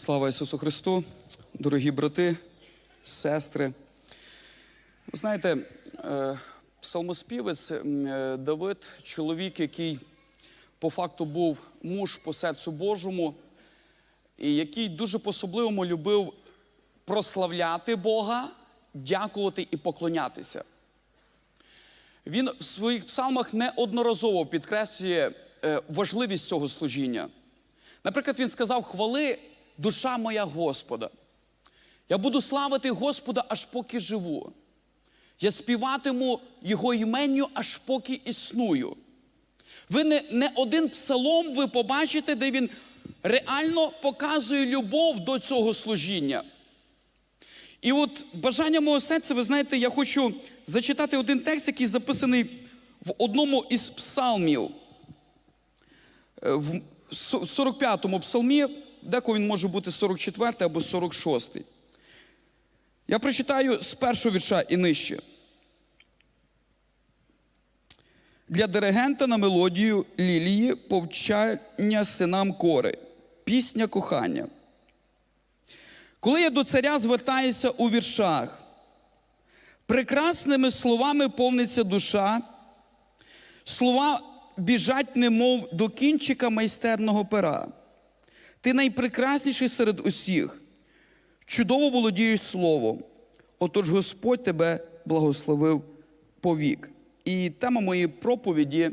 Слава Ісусу Христу, дорогі брати, сестри. Знаєте, е, псалмоспівець е, Давид, чоловік, який по факту був муж по серцю Божому, і який дуже по-особливому любив прославляти Бога, дякувати і поклонятися. Він в своїх псалмах неодноразово підкреслює е, важливість цього служіння. Наприклад, він сказав: Хвали, душа моя Господа. Я буду славити Господа, аж поки живу. Я співатиму Його іменню, аж поки існую. Ви не, не один псалом ви побачите, де він реально показує любов до цього служіння. І от бажання мого серця, ви знаєте, я хочу зачитати один текст, який записаний в одному із псалмів. Е, В 45-му псалмі, деколи він може бути 44 або 46. Я прочитаю з першого вірша і нижче. Для диригента на мелодію Лілії повчання синам кори, пісня кохання. Коли я до царя звертаюся у віршах, прекрасними словами повниться душа, слова біжать, немов до кінчика майстерного пера. Ти найпрекрасніший серед усіх, чудово володієш словом. Отож Господь тебе благословив повік. І тема моєї проповіді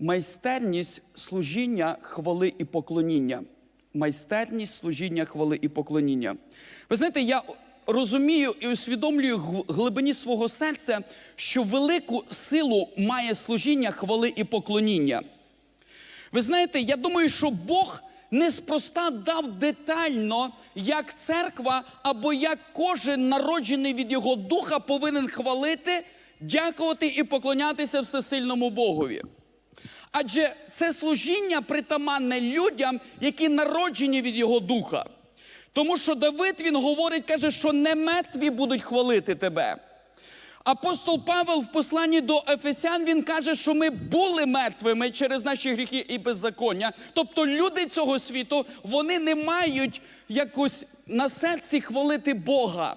майстерність служіння хвали і поклоніння. Майстерність служіння хвали і поклоніння. Ви знаєте, я розумію і усвідомлюю в глибині свого серця, що велику силу має служіння хвали і поклоніння. Ви знаєте, я думаю, що Бог неспроста дав детально, як церква або як кожен народжений від Його духа повинен хвалити, дякувати і поклонятися всесильному Богові. Адже це служіння притаманне людям, які народжені від Його духа. Тому що Давид він говорить, каже, що не мертві будуть хвалити тебе. Апостол Павел в посланні до Ефесян він каже, що ми були мертвими через наші гріхи і беззаконня. Тобто люди цього світу вони не мають якось на серці хвалити Бога,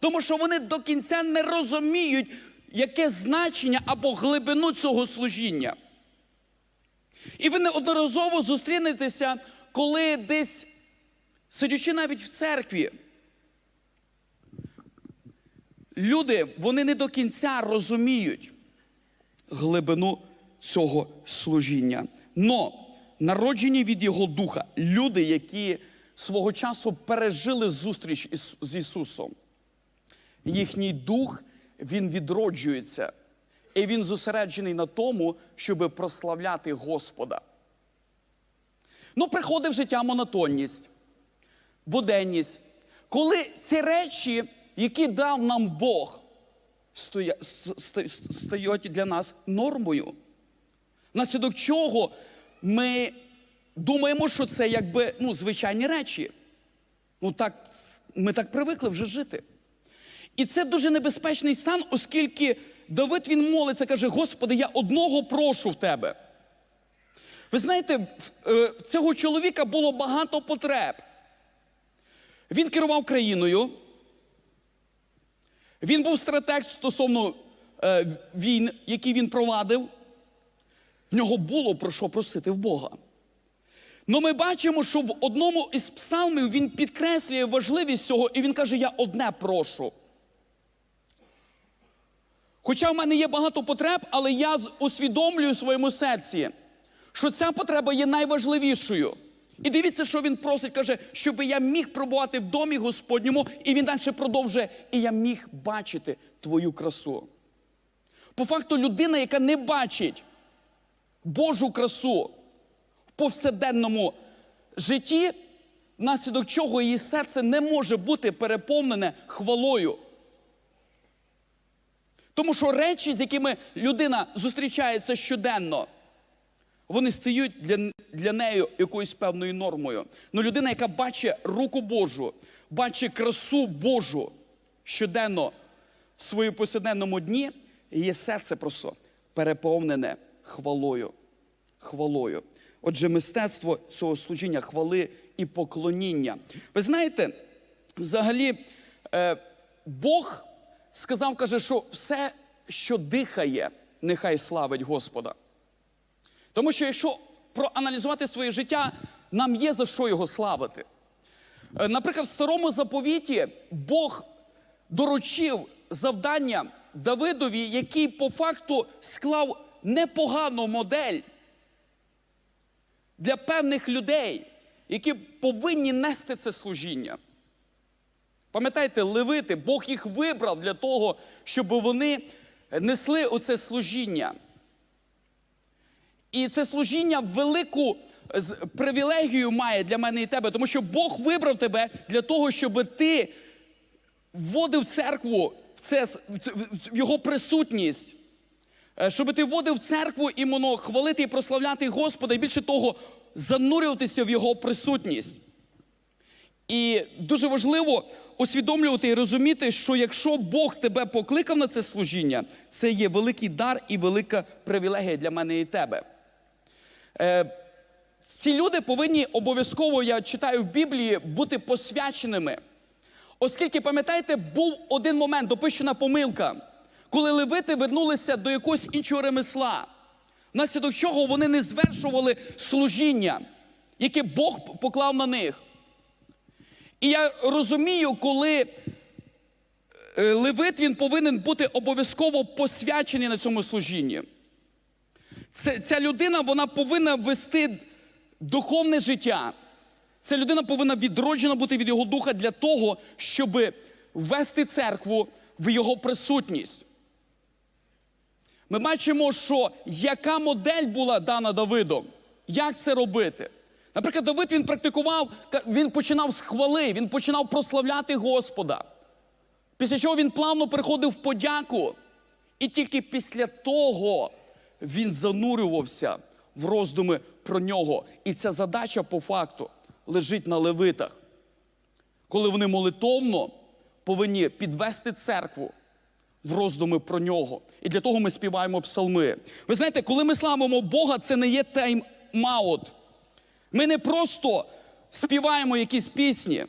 тому що вони до кінця не розуміють, яке значення або глибину цього служіння. І ви неодноразово зустрінетеся, коли десь, сидячи навіть в церкві, люди вони не до кінця розуміють глибину цього служіння. Но народжені від Його Духа, люди, які свого часу пережили зустріч із- з Ісусом, їхній дух він відроджується, і він зосереджений на тому, щоб прославляти Господа. Ну, приходить в життя монотонність, буденність. Коли ці речі, які дав нам Бог, стають для нас нормою. Наслідок чого ми думаємо, що це якби ну, звичайні речі. Ну, так, ми так привикли вже жити. І це дуже небезпечний стан, оскільки Давид він молиться, каже: Господи, я одного прошу в тебе. Ви знаєте, е, цього чоловіка було багато потреб. Він керував країною. Він був стратег стосовно е, війн, які він провадив. В нього було про що просити в Бога. Ну ми бачимо, що в одному із псалмів він підкреслює важливість цього, і він каже: Я одне прошу. Хоча в мене є багато потреб, але я усвідомлюю в своєму серці, що ця потреба є найважливішою. І дивіться, що він просить, каже, щоб я міг пробувати в домі Господньому, і він далі продовжує, і я міг бачити твою красу. По факту, людина, яка не бачить Божу красу в повсякденному житті, внаслідок чого її серце не може бути переповнене хвалою. Тому що речі, з якими людина зустрічається щоденно, вони стають для, для неї якоюсь певною нормою. Ну людина, яка бачить руку Божу, бачить красу Божу щоденно в своєму повсякденному дні, її серце просто переповнене хвалою. Хвалою. Отже, мистецтво цього служіння, хвали і поклоніння. Ви знаєте, взагалі, е, Бог сказав, каже, що все, що дихає, нехай славить Господа. Тому що якщо проаналізувати своє життя, нам є за що його славити. Е, Наприклад, в старому заповіті Бог доручив завдання Давидові, який по факту склав непогану модель для певних людей, які повинні нести це служіння. Пам'ятаєте, левити, Бог їх вибрав для того, щоб вони несли оце служіння. І це служіння велику привілегію має для мене і тебе, тому що Бог вибрав тебе для того, щоб ти вводив церкву в, це, в його присутність. Е, Щоб ти вводив церкву іменно хвалити і прославляти Господа, і більше того, занурюватися в його присутність. І дуже важливо усвідомлювати і розуміти, що якщо Бог тебе покликав на це служіння, це є великий дар і велика привілегія для мене і тебе. Е, ці люди повинні обов'язково, я читаю в Біблії, бути посвяченими. Оскільки, пам'ятаєте, був один момент, допущена помилка, коли левити вернулися до якогось іншого ремесла, внаслідок чого вони не звершували служіння, яке Бог поклав на них. І я розумію, коли е, левит він повинен бути обов'язково посвячений на цьому служінні. Ця людина вона повинна вести духовне життя. Ця людина повинна відроджена бути від його духа для того, щоб ввести церкву в його присутність. Ми бачимо, що яка модель була дана Давидом, як це робити. Наприклад, Давид він практикував, він починав з хвали, він починав прославляти Господа. Після чого він плавно переходив в подяку. І тільки після того він занурювався в роздуми про нього. І ця задача по факту лежить на левитах, коли вони молитовно повинні підвести церкву в роздуми про нього. І для того ми співаємо псалми. Ви знаєте, коли ми славимо Бога, це не є тайм-аут. Ми не просто співаємо якісь пісні.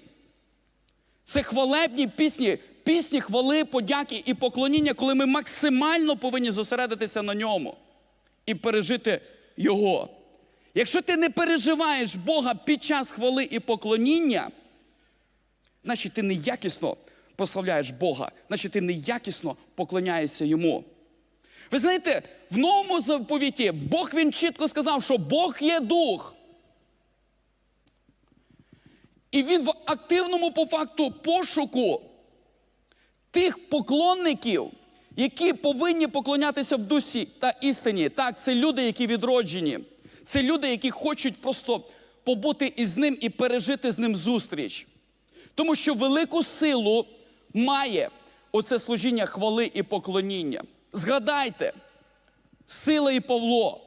Це хвалебні пісні, пісні хвали, подяки і поклоніння, коли ми максимально повинні зосередитися на ньому і пережити Його. Якщо ти не переживаєш Бога під час хвали і поклоніння, значить ти неякісно прославляєш Бога, значить ти неякісно поклоняєшся Йому. Ви знаєте, в новому заповіті Бог він чітко сказав, що Бог є дух. І він в активному по факту пошуку тих поклонників, які повинні поклонятися в дусі та істині. Так, це люди, які відроджені. Це люди, які хочуть просто побути із ним і пережити з ним зустріч. Тому що велику силу має оце служіння хвали і поклоніння. Згадайте, Сила і Павло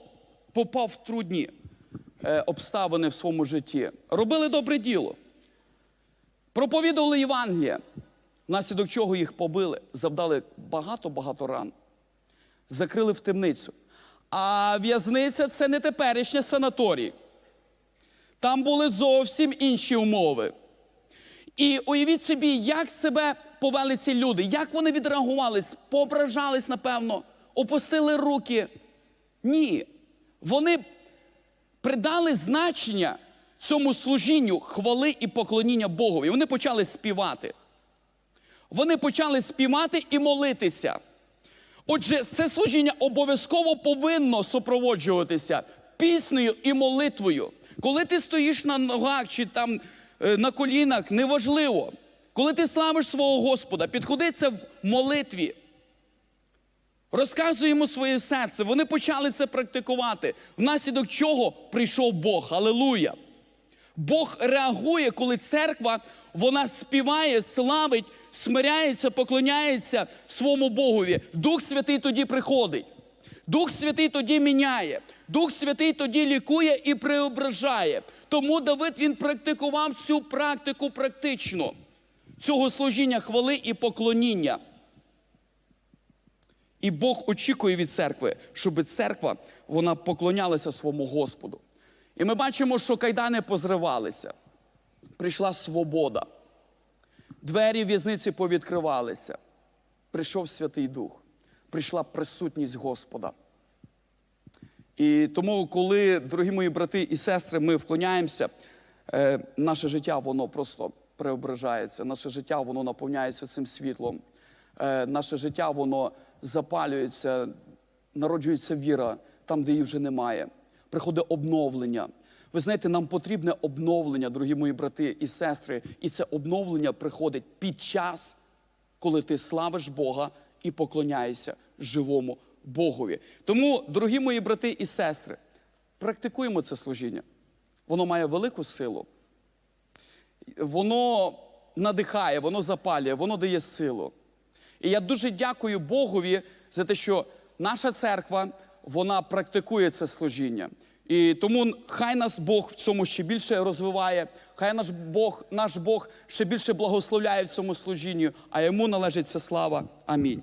попав в трудні е, обставини в своєму житті. Робили добре діло. Проповідували Євангелія, внаслідок чого їх побили, завдали багато-багато ран, закрили в темницю. А в'язниця це не теперішня санаторій. Там були зовсім інші умови. І уявіть собі, як себе повели ці люди, як вони відреагувались, поображались, напевно, опустили руки. Ні. Вони придали значення цьому служінню хвали і поклоніння Богові. Вони почали співати. Вони почали співати і молитися. Отже, це служіння обов'язково повинно супроводжуватися піснею і молитвою. Коли ти стоїш на ногах чи там е, на колінах, неважливо. Коли ти славиш свого Господа, підходи це в молитві. Розказуй йому своє серце. Вони почали це практикувати, внаслідок чого прийшов Бог. Алелуя! Бог реагує, коли церква вона співає, славить, смиряється, поклоняється своєму Богові. Дух Святий тоді приходить. Дух Святий тоді міняє. Дух Святий тоді лікує і преображає. Тому Давид він практикував цю практику практично, цього служіння хвали і поклоніння. І Бог очікує від церкви, щоб церква вона поклонялася своєму Господу. І ми бачимо, що кайдани позривалися. Прийшла свобода. Двері в'язниці повідкривалися. Прийшов Святий Дух, прийшла присутність Господа. І тому, коли, дорогі мої брати і сестри, ми вклоняємося, е, наше життя воно просто преображається, наше життя воно наповняється цим світлом, е, наше життя воно запалюється, народжується віра там, де її вже немає. Приходить обновлення. Ви знаєте, нам потрібне обновлення, дорогі мої брати і сестри, і це обновлення приходить під час, коли ти славиш Бога і поклоняєшся живому Богові. Тому, дорогі мої брати і сестри, практикуємо це служіння. Воно має велику силу. Воно надихає, воно запалює, воно дає силу. І я дуже дякую Богові за те, що наша церква вона практикує це служіння. І тому хай нас Бог в цьому ще більше розвиває, хай наш Бог, наш Бог ще більше благословляє в цьому служінні, а йому належить ця слава. Амінь.